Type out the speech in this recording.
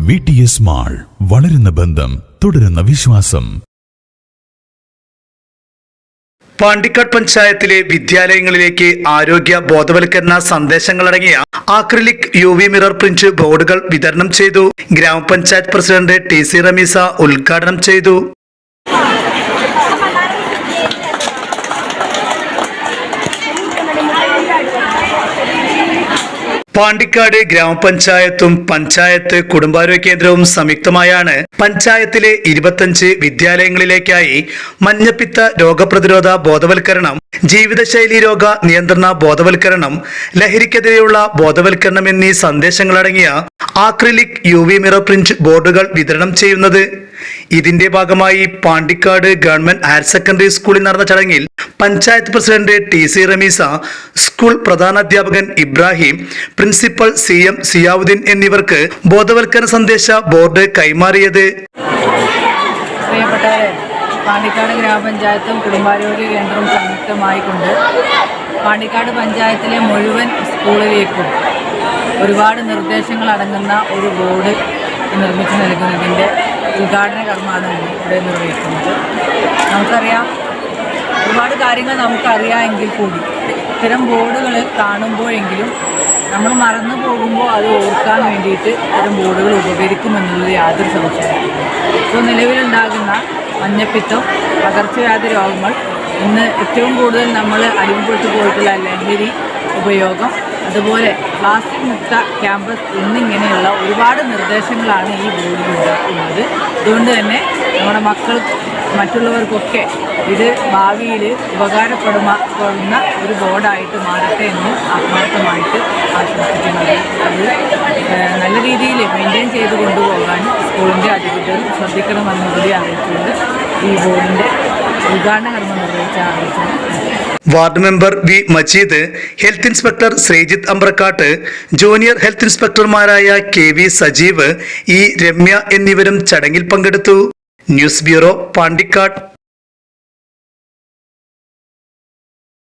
V T S mall വളരുന്ന ബന്ധം തുടരുന്ന വിശ്വാസം. പാണ്ടിക്കാട് പഞ്ചായത്തിലെ വിദ്യാലയങ്ങളിലേക്ക് ആരോഗ്യ ബോധവൽക്കരണ സന്ദേശങ്ങളടങ്ങിയ acrylic U V mirror print ബോർഡുകൾ വിതരണം ചെയ്തു. ഗ്രാമപഞ്ചായത്ത് പ്രസിഡന്റ് ടി സി റമീസ ഉദ്ഘാടനം ചെയ്തു. പാണ്ടിക്കാട് ഗ്രാമപഞ്ചായത്തും പഞ്ചായത്ത് കുടുംബാരോഗ്യ കേന്ദ്രവും സംയുക്തമായാണ് പഞ്ചായത്തിലെ ഇരുപത്തഞ്ച് വിദ്യാലയങ്ങളിലേക്കായി മഞ്ഞപ്പിത്ത രോഗപ്രതിരോധ ബോധവൽക്കരണം ജീവിതശൈലി രോഗ നിയന്ത്രണ ബോധവൽക്കരണം ലഹരിക്കെതിരെയുള്ള ബോധവൽക്കരണം എന്നീ സന്ദേശങ്ങളടങ്ങിയ acrylic U V mirror print ബോർഡുകൾ വിതരണം ചെയ്യുന്നത്. ഇതിന്റെ ഭാഗമായി പാണ്ടിക്കാട് ഗവൺമെന്റ് ഹയർ സെക്കൻഡറി സ്കൂളിൽ നടന്ന ചടങ്ങിൽ panchayat president T C Rameesa school പ്രധാനാധ്യാപകൻ Ibrahim principal C M Ziyauddeen എന്നിവർക്ക് ബോധവൽക്കരണ സന്ദേശ ബോർഡ് കൈമാറിയത്. പാണ്ടിക്കാട് ഗ്രാമപഞ്ചായത്തും കുടുംബാരോഗ്യ കേന്ദ്രവും സംയുക്തമായിക്കൊണ്ട് പാണ്ടിക്കാട് പഞ്ചായത്തിലെ മുഴുവൻ സ്കൂളിലേക്കും ഒരുപാട് നിർദ്ദേശങ്ങൾ അടങ്ങുന്ന ഒരു ബോർഡ് നിർമ്മിച്ചു നൽകുന്നതിന്റെ ഉദ്ഘാടന കർമ്മമാണ് ഇവിടെ നിർവഹിക്കുന്നത്. നമുക്കറിയാം ഒരുപാട് കാര്യങ്ങൾ നമുക്കറിയാമെങ്കിൽ കൂടി ഇത്തരം ബോർഡുകൾ കാണുമ്പോഴെങ്കിലും നമ്മൾ മറന്നു പോകുമ്പോൾ അത് ഓർക്കാൻ വേണ്ടിയിട്ട് ഇത്തരം ബോർഡുകൾ ഉപകരിക്കുമെന്നുള്ളത് യാതൊരു സംശയമില്ല ഇപ്പോൾ നിലവിലുണ്ടാകുന്ന മഞ്ഞപ്പിത്തം പകർച്ചവ്യാധി രോഗങ്ങൾ ഇന്ന് ഏറ്റവും കൂടുതൽ നമ്മൾ അടിമപ്പെട്ടു പോയിട്ടുള്ള ലഹരി ഉപയോഗം അതുപോലെ പ്ലാസ്റ്റിക് മുക്ത ക്യാമ്പസ് എന്നിങ്ങനെയുള്ള ഒരുപാട് നിർദ്ദേശങ്ങളാണ് ഈ ബോർഡിൽ ഉണ്ടാക്കുന്നത്. അതുകൊണ്ട് തന്നെ നമ്മുടെ മക്കൾ മറ്റുള്ളവർക്കൊക്കെ ഇത് ഭാവിയിൽ ഉപകാരപ്പെടുന്ന ഒരു ബോർഡായിട്ട് മാറട്ടെ എന്ന് ആത്മാർത്ഥമായിട്ട് ആശംസിക്കുന്നത് അത് നല്ല രീതിയിൽ മെയിന്റെയിൻ ചെയ്ത് കൊണ്ടുപോകാൻ സ്കൂളിന്റെ അധികൃതർ ശ്രദ്ധിക്കണമെന്നുകൂടി അറിയിച്ചുകൊണ്ട് ഈ ബോർഡിന്റെ ഉദ്ഘാടന കർമ്മം നിർവഹിച്ച അറിയിച്ചാണ് ward member V Majeed health inspector Sreejith Ambrakkat junior health ഇൻസ്പെക്ടർമാരായ K V Sajeev E Ramya എന്നിവരും ചടങ്ങിൽ പങ്കെടുത്തു. News bureau Pandikkad.